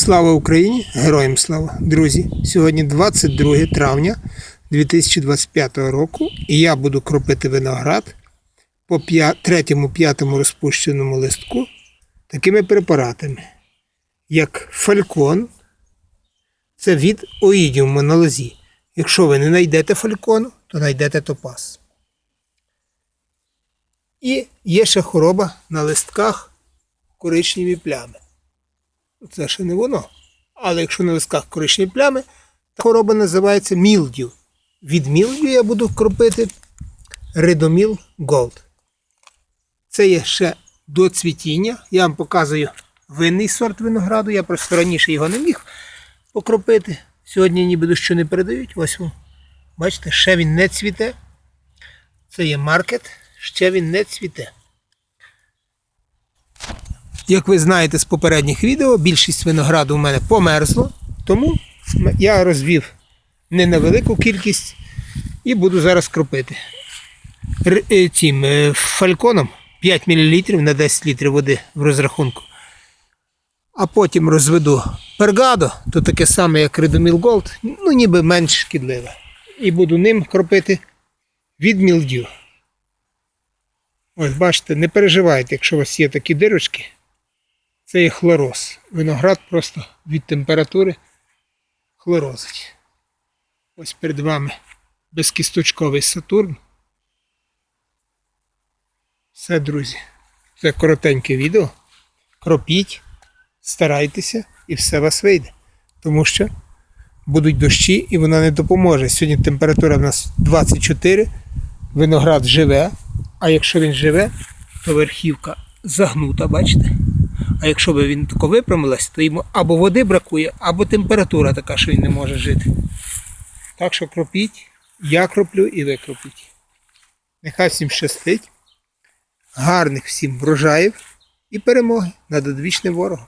Слава Україні! Героям слава! Друзі! Сьогодні 22 травня 2025 року і я буду кропити виноград по п'я- третьому-п'ятому розпущеному листку такими препаратами, як фалькон. Це від оїдіум монолозі. Якщо ви не знайдете фалькону, то знайдете топаз. І є ще хвороба на листках коричневі плями. Це ще не воно. Але якщо на листках коричневі плями, та хвороба називається мілдю. Від мілдю я буду кропити Редоміл Голд. Це є ще до цвітіння. Я вам показую винний сорт винограду. Я просто раніше його не міг покропити. Сьогодні ніби дощу не передають. Ось. Бачите, ще він не цвіте. Це є маркет, ще він не цвіте. Як ви знаєте з попередніх відео, більшість винограду у мене померзло, тому я розвів не на велику кількість і буду зараз кропити. Е, Цим е, фальконом 5 мл на 10 літрів води в розрахунку. А потім розведу пергадо, то таке саме, як Редоміл Голд, ну ніби менш шкідливе. І буду ним кропити від мілдю. Ось бачите, не переживайте, якщо у вас є такі дирочки. Це є хлороз. Виноград просто від температури хлорозить. Ось перед вами безкісточковий Сатурн. Все, друзі. Це коротеньке відео. Кропіть, старайтеся і все вас вийде. Тому що будуть дощі і вона не допоможе. Сьогодні температура в нас 24, виноград живе, а якщо він живе, то верхівка загнута, бачите? А якщо б він тако випрямилась, то йому або води бракує, або температура така, що він не може жити. Так що кропіть, я кроплю і ви кропіть. Нехай всім щастить, гарних всім врожаїв і перемоги над одвічним ворогом.